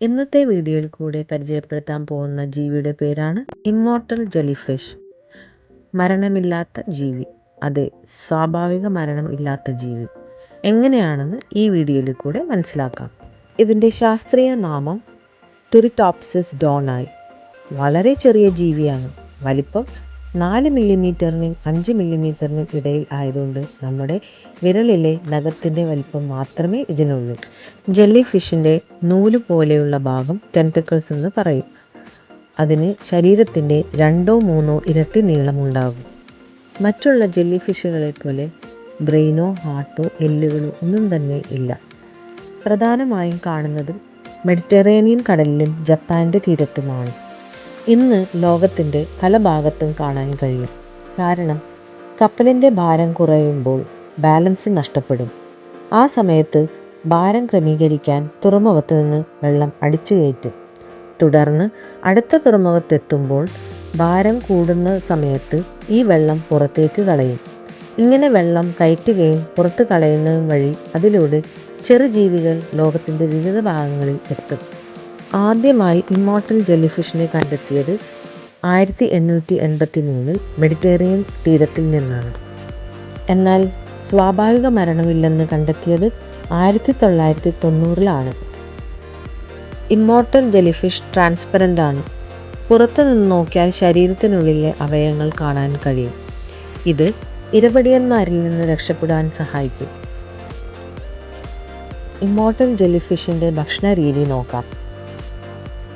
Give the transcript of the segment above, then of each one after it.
ഇന്നത്തെ വീഡിയോയിൽ കൂടെ പരിചയപ്പെടുത്താൻ പോകുന്ന ജീവിയുടെ പേരാണ് ഇമ്മോർട്ടൽ ജെലിഫിഷ് മരണമില്ലാത്ത ജീവി. അതെ സ്വാഭാവിക മരണം ഇല്ലാത്ത ജീവി. എങ്ങനെയാണെന്ന് ഈ വീഡിയോയിൽ കൂടെ മനസ്സിലാക്കാം. ഇതിന്റെ ശാസ്ത്രീയ നാമം ടുറിറ്റോപ്സിസ് ഡോണായി വളരെ ചെറിയ ജീവിയാണ്. വലിപ്പം നാല് മില്ലിമീറ്ററിനും അഞ്ച് മില്ലിമീറ്ററിനും ഇടയിൽ ആയതുകൊണ്ട് നമ്മുടെ വിരലിലെ നഖത്തിന്റെ വലിപ്പം മാത്രമേ ഇതിനുള്ളൂ. ജെല്ലി ഫിഷിന്റെ നൂൽ പോലെയുള്ള ഭാഗം ടെന്റക്കിൾസ് എന്ന് പറയും. അതിന് ശരീരത്തിന്റെ രണ്ടോ മൂന്നോ ഇരട്ടി നീളമുണ്ടാകും. മറ്റുള്ള ജെല്ലി ഫിഷുകളെ പോലെ ബ്രെയിനോ ഹാർട്ടോ എല്ലുകളോ ഒന്നും തന്നെ ഇല്ല. പ്രധാനമായും കാണുന്നത് മെഡിറ്ററേനിയൻ കടലിലും ജപ്പാന്റെ തീരത്തുമാണ്. ഇന്ന് ലോകത്തിന്റെ പല ഭാഗത്തും കാണാൻ കഴിയും. കാരണം കപ്പലിന്റെ ഭാരം കുറയുമ്പോൾ ബാലൻസ് നഷ്ടപ്പെടും. ആ സമയത്ത് ഭാരം ക്രമീകരിക്കാൻ തുറമുഖത്ത് നിന്ന് വെള്ളം അടിച്ചു കയറ്റും. തുടർന്ന് അടുത്ത തുറമുഖത്തെത്തുമ്പോൾ ഭാരം കൂടുന്ന സമയത്ത് ഈ വെള്ളം പുറത്തേക്ക് കളയും. ഇങ്ങനെ വെള്ളം കയറ്റുകയും പുറത്ത് കളയുന്നതും വഴി അതിലൂടെ ചെറുജീവികൾ ലോകത്തിന്റെ വിവിധ ഭാഗങ്ങളിൽ എത്തും. ആദ്യമായി ഇമ്മോർട്ടൽ ജെല്ലിഫിഷിനെ കണ്ടെത്തിയത് ആയിരത്തി എണ്ണൂറ്റി എൺപത്തി മൂന്നിൽ മെഡിറ്ററേനിയൻ തീരത്തിൽ നിന്നാണ്. എന്നാൽ സ്വാഭാവിക മരണമില്ലെന്ന് കണ്ടെത്തിയത് ആയിരത്തി തൊള്ളായിരത്തി തൊണ്ണൂറിലാണ് ഇമ്മോർട്ടൽ ജെലിഫിഷ് ട്രാൻസ്പെറന്റ് ആണ് പുറത്തു നിന്ന് നോക്കിയാൽ ശരീരത്തിനുള്ളിലെ അവയവങ്ങൾ കാണാൻ കഴിയും. ഇത് ഇരപടിയന്മാരിൽ നിന്ന് രക്ഷപ്പെടാൻ സഹായിക്കും. ഇമ്മോർട്ടൽ ജെലിഫിഷിന്റെ ഭക്ഷണ രീതി നോക്കാം.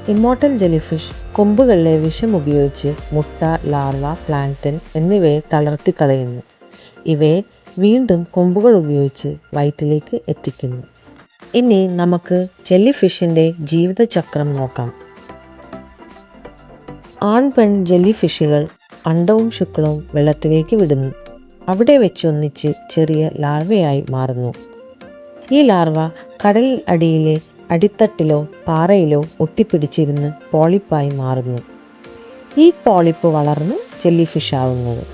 ഇമ്മോർട്ടൽ ജെലിഫിഷ് കൊമ്പുകളിലെ വിഷം ഉപയോഗിച്ച് മുട്ട ലാർവ പ്ലാന്റൻ എന്നിവയെ തളർത്തിക്കളയുന്നു ഇവയെ വീണ്ടും കൊമ്പുകൾ ഉപയോഗിച്ച് വയറ്റിലേക്ക് എത്തിക്കുന്നു. ഇനി നമുക്ക് ജെല്ലിഫിഷിന്റെ ജീവിതചക്രം നോക്കാം. ആൺ പെൺ ജെല്ലിഫിഷുകൾ അണ്ടവും ശുക്ലവും വെള്ളത്തിലേക്ക് വിടുന്നു. അവിടെ വെച്ച് വെച്ചൊന്നിച്ച് ചെറിയ ലാർവയായി മാറുന്നു. ഈ ലാർവ കടൽ അടിയിലെ അടിത്തട്ടിലോ പാറയിലോ ഒട്ടിപ്പിടിച്ചിരുന്ന് പോളിപ്പായി മാറുന്നു. ഈ പോളിപ്പ് വളർന്ന് ജെല്ലി ഫിഷ് ആവുന്നത്.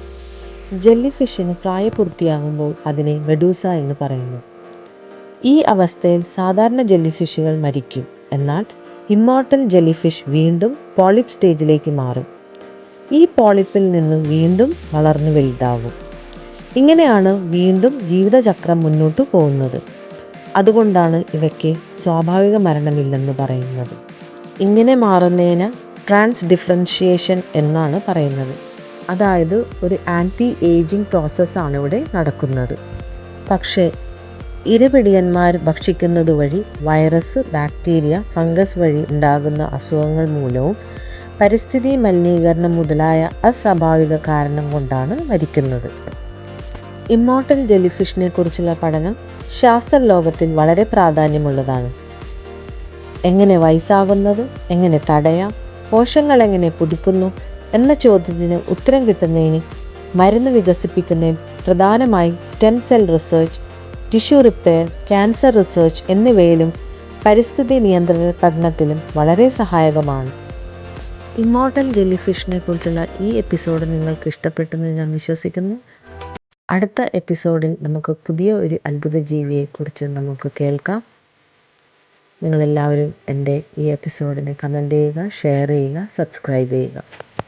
ജെല്ലി ഫിഷിന് പ്രായപൂർത്തിയാകുമ്പോൾ അതിനെ മെഡൂസ എന്ന് പറയുന്നു. ഈ അവസ്ഥയിൽ സാധാരണ ജെല്ലി ഫിഷുകൾ മരിക്കും. എന്നാൽ ഇമ്മോർട്ടൽ ജെല്ലി ഫിഷ് വീണ്ടും പോളിപ്പ് സ്റ്റേജിലേക്ക് മാറും. ഈ പോളിപ്പിൽ നിന്ന് വീണ്ടും വളർന്നു വലുതാവും. ഇങ്ങനെയാണ് വീണ്ടും ജീവിതചക്രം മുന്നോട്ട് പോകുന്നത്. അതുകൊണ്ടാണ് ഇവയ്ക്ക് സ്വാഭാവിക മരണമില്ലെന്ന് പറയുന്നത്. ഇങ്ങനെ മാറുന്നതിന് ട്രാൻസ് ഡിഫറൻഷിയേഷൻ എന്നാണ് പറയുന്നത്. അതായത് ഒരു ആന്റി ഏജിങ് പ്രോസസ്സാണ് ഇവിടെ നടക്കുന്നത്. പക്ഷേ ഇരപിടിയന്മാർ ഭക്ഷിക്കുന്നത് വഴി വൈറസ് ബാക്ടീരിയ ഫംഗസ് വഴി ഉണ്ടാകുന്ന അസുഖങ്ങൾ മൂലവും പരിസ്ഥിതി മലിനീകരണം മുതലായ അസ്വാഭാവിക കാരണം കൊണ്ടാണ് മരിക്കുന്നത്. ഇമ്മോർട്ടൽ ജെലിഫിഷിനെ കുറിച്ചുള്ള പഠനം ശാസ്ത്രലോകത്തിൽ വളരെ പ്രാധാന്യമുള്ളതാണ്. എങ്ങനെ വയസ്സാകുന്നത് എങ്ങനെ തടയാം കോശങ്ങൾ എങ്ങനെ പുതുക്കുന്നു എന്ന ചോദ്യത്തിന് ഉത്തരം കിട്ടുന്നതിന് മരുന്ന് വികസിപ്പിക്കുന്നതിൽ പ്രധാനമായി stem cell research tissue repair cancer research എന്നിവയിലും പരിസ്ഥിതി നിയന്ത്രണ പഠനത്തിലും വളരെ സഹായകമാണ്. ഇമ്മോർട്ടൽ ജെല്ലിഫിഷിനെ കുറിച്ചുള്ള ഈ എപ്പിസോഡ് നിങ്ങൾക്ക് ഇഷ്ടപ്പെട്ടെന്ന് ഞാൻ വിശ്വസിക്കുന്നു. അടുത്ത എപ്പിസോഡിൽ നമുക്ക് പുതിയ ഒരു അത്ഭുത ജീവിയെക്കുറിച്ച് നമുക്ക് കേൾക്കാം. നിങ്ങളെല്ലാവരും എന്റെ ഈ എപ്പിസോഡിനെ കമന്റ് ചെയ്യുക ഷെയർ ചെയ്യുക സബ്സ്ക്രൈബ് ചെയ്യുക.